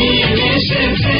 你也是谁？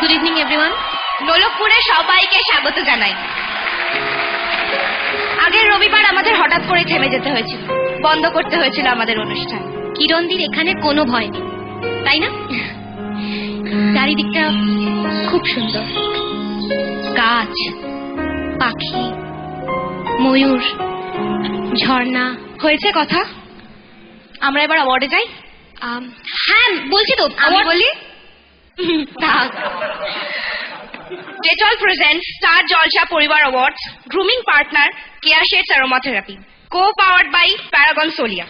good evening everyone নোলকপুরে সবাইকে স্বাগত জানাই। আগের রবিবার আমাদের হঠাৎ করে থেমে যেতে হয়েছিল। বন্ধ করতে হয়েছিল আমাদের অনুষ্ঠান। কিরণদির এখানে কোনো ভয় নেই। তাই না? চারিদিকটা খুব সুন্দর। গাছ পাখি ময়ূর ঝর্ণা। হয়েছে কথা? আমরা এবার অ্যাওয়ার্ডে যাই? হ্যাঁ বলছি তো আমি বলি present star Jalsha Parivaar awards grooming partner care shades aromatherapy co powered by Paragon Solea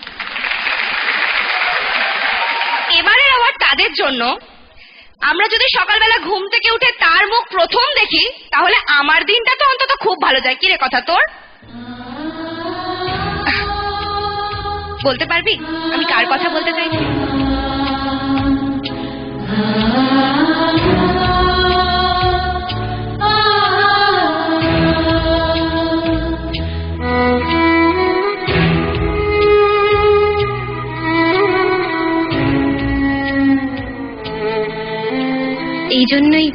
এবারের অ্যাওয়ার্ড তাদের জন্য। আমরা যদি সকালবেলা ঘুম থেকে উঠে তার মুখ প্রথম দেখি, তাহলে আমার দিনটা তো অন্তত খুব ভালো যায়। কি রে কথা তোর? বলতে পারবি? আমি কার কথা বলতে চাইছি? এই জন্যই